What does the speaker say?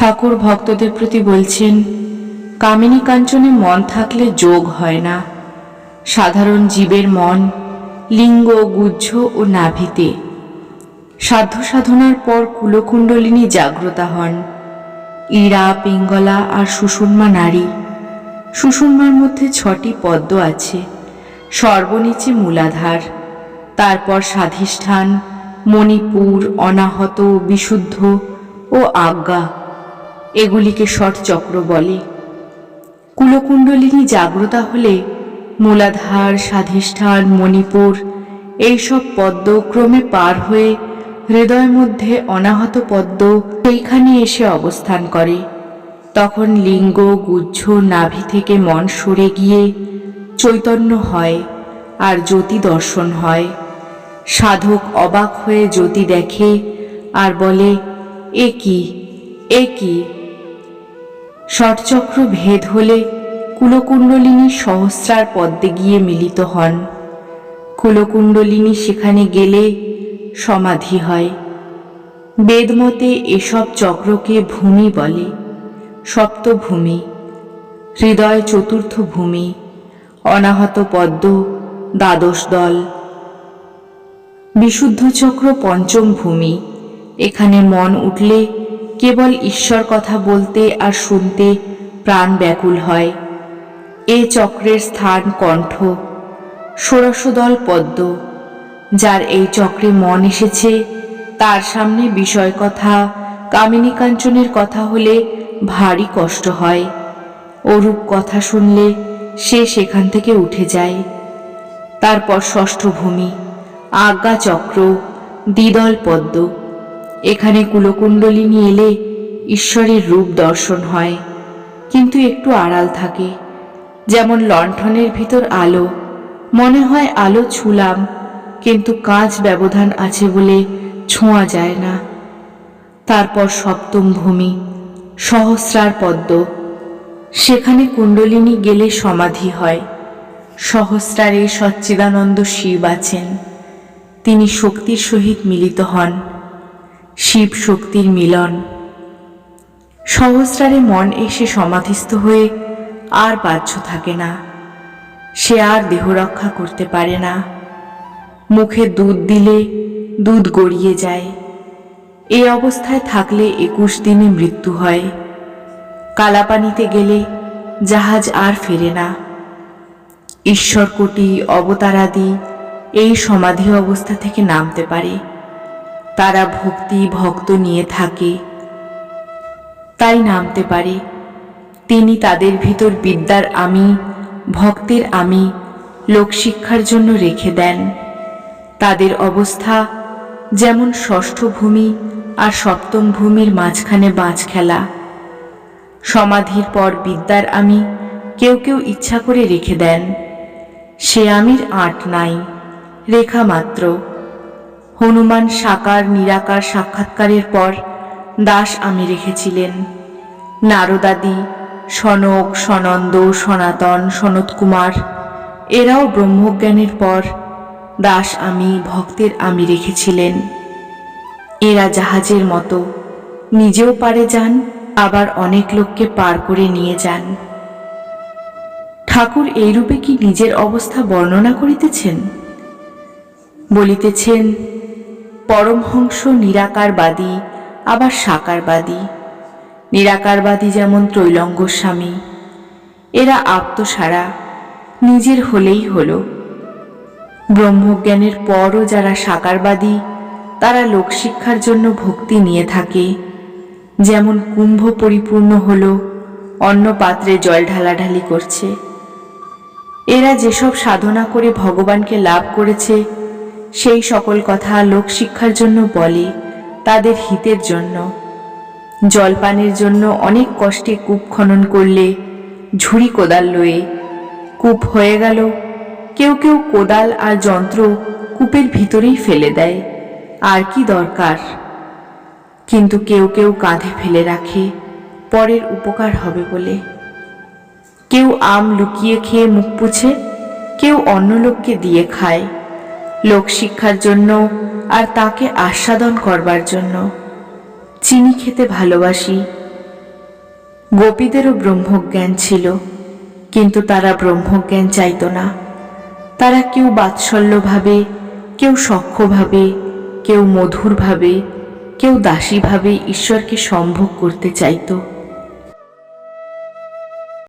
ঠাকুর ভক্তদের প্রতি বলছেন, কামিনী কাঞ্চনে মন থাকলে যোগ হয় না। সাধারণ জীবের মন লিঙ্গ গুজ্জ ও নাভিতে। সাধ্য সাধনার পর কুলকুণ্ডলিনী জাগ্রতা হন। ইরা, পিঙ্গলা আর সুষুম্মা নারী। সুষুম্মার মধ্যে ছটি পদ্ম আছে, সর্বনিচে মূলাধার। তারপর স্বাধিষ্ঠান মণিপুর, অনাহত, বিশুদ্ধ ও আজ্ঞা। এগুলিকে চক্র বলে। কুলকুণ্ডলিনী জাগ্রতা হলে মূলাধার স্বাধিষ্ঠান মণিপুর এইসব পদ্ম ক্রমে পার হয়ে হৃদয়ের মধ্যে অনাহত পদ্ম সেইখানে এসে অবস্থান করে। তখন লিঙ্গ, গুচ্ছ, নাভি থেকে মন সরে গিয়ে চৈতন্য হয় আর জ্যোতি দর্শন হয়। সাধক অবাক হয়ে জ্যোতি দেখে আর বলে, এ কি? এ কি? ষটচক্র ভেদ হলে কুলকুণ্ডলিনী সহস্রার পদ্মে গিয়ে মিলিত হন। কুলকুণ্ডলিনী সেখানে গেলে সমাধি হয়। বেদমতে এসব চক্রকে ভূমি বলে, সপ্তভূমি, হৃদয় চতুর্থ ভূমি, অনাহত পদ্ম, দ্বাদশ দল। বিশুদ্ধ চক্র পঞ্চম ভূমি, এখানে মন উঠলে কেবল ঈশ্বর কথা বলতে আর শুনতে প্রাণ ব্যাকুল হয়। এ চক্রের স্থান কণ্ঠ, ষোড়শদল পদ্ম, যার এই চক্রে মন এসেছে, তার সামনে বিষয় কথা, কামিনী কাঞ্চনের কথা হলে ভারী কষ্ট হয়। ওরূপ কথা শুনলে সে সেখান থেকে উঠে যায়। তারপর ষষ্ঠ ভূমি, আজ্ঞা চক্র, দ্বিদল পদ্ম। এখানে কুলকুণ্ডলিনী এলে ঈশ্বরের রূপ দর্শন হয়। কিন্তু একটু আড়াল থাকে। যেমন লণ্ঠনের ভিতর আলো, মনে হয় আলো ছুলাম, কিন্তু কাঁচ ব্যবধান আছে বলে ছোঁয়া যায় না। তারপর সপ্তম ভূমি, সহস্রার পদ্ম। সেখানে কুণ্ডলিনী গেলে সমাধি হয়। সহস্রারে সচ্চিদানন্দ শিব আছেন। তিনি শক্তির সহিত মিলিত হন। শিব শক্তির মিলন। সহস্রারে মন এসে সমাধিস্থ হয়ে আর বাহ্য থাকে না। সে আর দেহ রক্ষা করতে পারে না। মুখে দুধ দিলে দুধ গড়িয়ে যায়। এই অবস্থায় থাকলে একুশ দিনে মৃত্যু হয়। কালাপানিতে গেলে জাহাজ আর ফেরে না। ঈশ্বরকোটি, অবতারাদি এই সমাধি অবস্থা থেকে নামতে পারে। তারা ভক্তি ভক্ত নিয়ে থাকে। তাই নামতে পারে, তিনি তাদের ভিতর বিদ্যার আমি, ভক্তের আমি লোকশিক্ষার জন্য রেখে দেন। তাদের অবস্থা যেমন ষষ্ঠ ভূমি আর সপ্তম ভূমির মাঝখানে বাঁচ খেলা। সমাধির পর বিদ্যার আমি কেউ কেউ ইচ্ছা করে রেখে দেন। সে আমির আট নাই, রেখা মাত্র। হনুমান সাকার নিরাকার সাক্ষাৎকারের পর দাস আমি রেখেছিলেন। নারদাদি, সনক, সনন্দ, সনাতন সনত কুমার এরাও ব্রহ্মজ্ঞানের পর দাস আমি, ভক্তের আমি রেখেছিলেন। এরা জাহাজের মতো, নিজেও পারে যান, আবার অনেক লোককে পার করে নিয়ে যান। ঠাকুর এইরূপে কি নিজের অবস্থা বর্ণনা করিতেছেন? বলিতেছেন পরমহংস নিরাকারবাদী, আবার সাকারবাদী। নিরাকারবাদী যেমন ত্রৈলঙ্গ স্বামী, এরা আত্মসারা, নিজের হলেই হলো। ব্রহ্মজ্ঞানের পরও যারা সাকারবাদী, তারা লোকশিক্ষার জন্য ভক্তি নিয়ে থাকে। যেমন কুম্ভ পরিপূর্ণ হলো অন্য পাত্রে জল ঢালাঢালি করছে। এরা যেসব সাধনা করে ভগবানকে লাভ করেছে সেই সকল কথা লোকশিক্ষার জন্য বলে, তাদের হিতের জন্য। জলপানের জন্য অনেক কষ্টে কূপ খনন করলে ঝুড়ি কোদাল লয়ে কূপ হয়ে গেল। কেউ কেউ কোদাল আর যন্ত্র কূপের ভিতরেই ফেলে দেয়, আর কি দরকার? কিন্তু কেউ কেউ কাঁধে ফেলে রাখে, পরের উপকার হবে বলে। কেউ আম লুকিয়ে খেয়ে মুখ পুছে, কেউ অন্য লোককে দিয়ে খায়। লোক শিক্ষার জন্য আর তাকে আস্বাদন করবার জন্য। চিনি খেতে ভালোবাসি। গোপীদেরও ব্রহ্মজ্ঞান ছিল, কিন্তু তারা ব্রহ্মজ্ঞান চাইতো না। তারা কেউ বাৎসল্যভাবে, কেউ সখ্যভাবে, কেউ মধুরভাবে, কেউ দাসীভাবে ঈশ্বরকে সম্ভোগ করতে চাইতো।